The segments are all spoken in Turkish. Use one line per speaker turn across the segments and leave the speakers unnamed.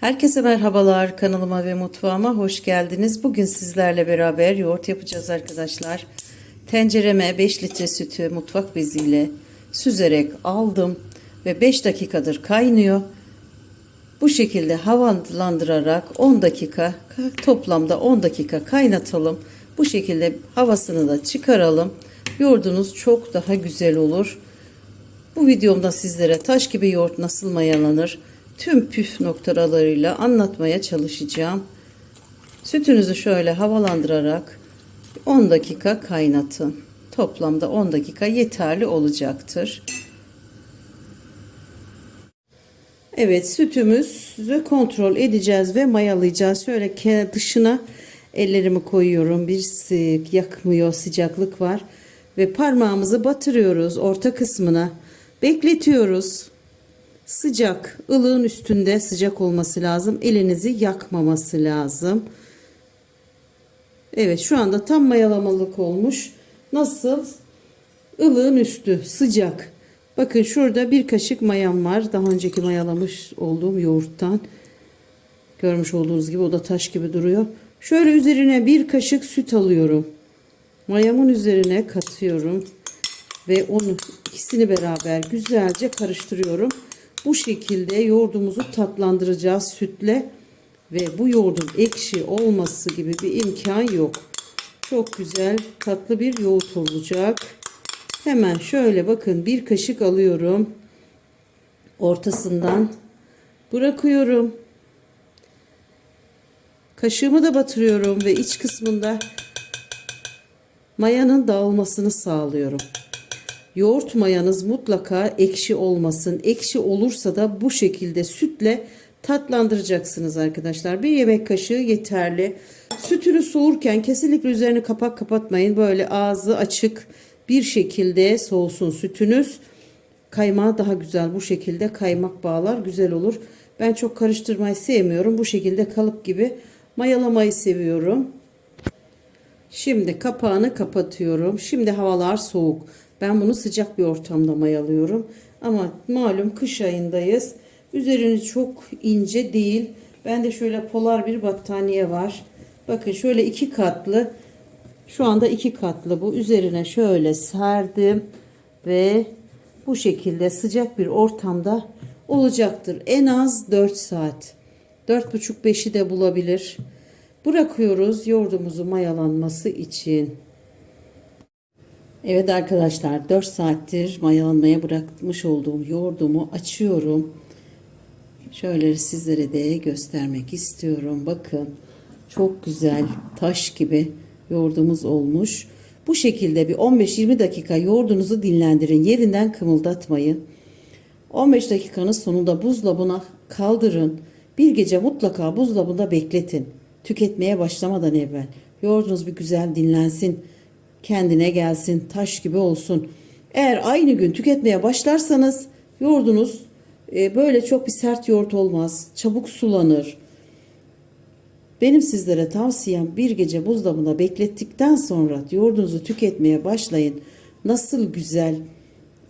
Herkese merhabalar kanalıma ve mutfağıma hoş geldiniz. Bugün sizlerle beraber yoğurt yapacağız arkadaşlar. Tencereme 5 litre sütü mutfak beziyle süzerek aldım ve 5 dakikadır kaynıyor. Bu şekilde havalandırarak 10 dakika toplamda 10 dakika kaynatalım. Bu şekilde havasını da çıkaralım. Yoğurdunuz çok daha güzel olur. Bu videomda sizlere taş gibi yoğurt nasıl mayalanır tüm püf noktalarıyla anlatmaya çalışacağım. Sütünüzü şöyle havalandırarak 10 dakika kaynatın. Toplamda 10 dakika yeterli olacaktır. Evet sütümüzü kontrol edeceğiz ve mayalayacağız. Şöyle dışına ellerimi koyuyorum. Bir sık yakmıyor sıcaklık var. Ve parmağımızı batırıyoruz orta kısmına. Bekletiyoruz. Sıcak, ılığın üstünde sıcak olması lazım. Elinizi yakmaması lazım. Evet şu anda tam mayalamalık olmuş. Nasıl? Ilığın üstü sıcak. Bakın şurada bir kaşık mayam var. Daha önceki mayalamış olduğum yoğurttan. Görmüş olduğunuz gibi o da taş gibi duruyor. Şöyle üzerine bir kaşık süt alıyorum. Mayamın üzerine katıyorum. Ve onu ikisini beraber güzelce karıştırıyorum. Bu şekilde yoğurdumuzu tatlandıracağız sütle. Ve bu yoğurdun ekşi olması gibi bir imkan yok. Çok güzel tatlı bir yoğurt olacak. Hemen şöyle bakın bir kaşık alıyorum. Ortasından bırakıyorum. Kaşığımı da batırıyorum ve iç kısmında mayanın dağılmasını sağlıyorum. Yoğurt mayanız mutlaka ekşi olmasın. Ekşi olursa da bu şekilde sütle tatlandıracaksınız arkadaşlar. Bir yemek kaşığı yeterli. Sütünü soğurken kesinlikle üzerini kapak kapatmayın. Böyle ağzı açık bir şekilde soğusun sütünüz. Kaymağı daha güzel bu şekilde kaymak bağlar güzel olur. Ben çok karıştırmayı sevmiyorum. Bu şekilde kalıp gibi mayalamayı seviyorum. Şimdi kapağını kapatıyorum. Şimdi havalar soğuk. Ben bunu sıcak bir ortamda mayalıyorum. Ama malum kış ayındayız. Üzerini çok ince değil. Ben de şöyle polar bir battaniye var. Bakın şöyle iki katlı. Şu anda iki katlı bu. Üzerine şöyle serdim. Ve bu şekilde sıcak bir ortamda olacaktır. En az 4 saat. 4,5-5'i de bulabilir. Bırakıyoruz yoğurdumuzu mayalanması için. Evet arkadaşlar 4 saattir mayalanmaya bırakmış olduğum yoğurdumu açıyorum. Şöyle sizlere de göstermek istiyorum. Bakın çok güzel taş gibi yoğurdumuz olmuş. Bu şekilde bir 15-20 dakika yoğurdunuzu dinlendirin. Yerinden kımıldatmayın. 15 dakikanın sonunda buzdolabına kaldırın. Bir gece mutlaka buzdolabında bekletin. Tüketmeye başlamadan evvel. Yoğurdunuz bir güzel dinlensin kendine gelsin, taş gibi olsun. Eğer aynı gün tüketmeye başlarsanız yoğurdunuz e, böyle çok bir sert yoğurt olmaz. Çabuk sulanır. Benim sizlere tavsiyem bir gece buzdolabında beklettikten sonra yoğurdunuzu tüketmeye başlayın. Nasıl güzel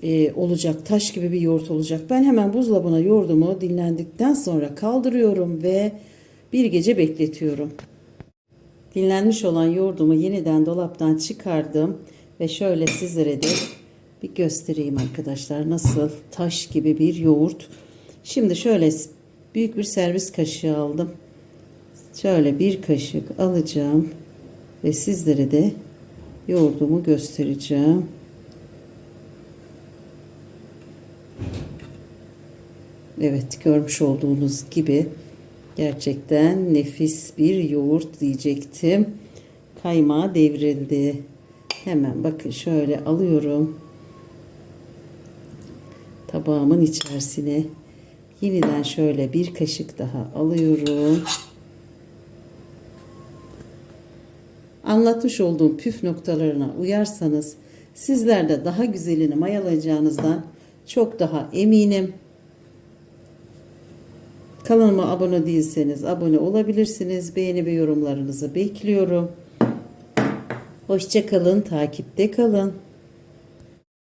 e, olacak, taş gibi bir yoğurt olacak. Ben hemen buzdolabına yoğurdumu dinlendikten sonra kaldırıyorum ve bir gece bekletiyorum. Dinlenmiş olan yoğurdumu yeniden dolaptan çıkardım ve şöyle sizlere de bir göstereyim arkadaşlar nasıl taş gibi bir yoğurt. Şimdi şöyle büyük bir servis kaşığı aldım. Şöyle bir kaşık alacağım ve sizlere de yoğurdumu göstereceğim. Evet görmüş olduğunuz gibi Gerçekten nefis bir yoğurt diyecektim. Kaymağı devrildi. Hemen bakın şöyle alıyorum. Tabağımın içerisine yeniden şöyle bir kaşık daha alıyorum. Anlatmış olduğum püf noktalarına uyarsanız sizler de daha güzelini mayalayacağınızdan çok daha eminim. Kanalıma abone değilseniz abone olabilirsiniz. Beğeni ve yorumlarınızı bekliyorum. Hoşçakalın, takipte kalın.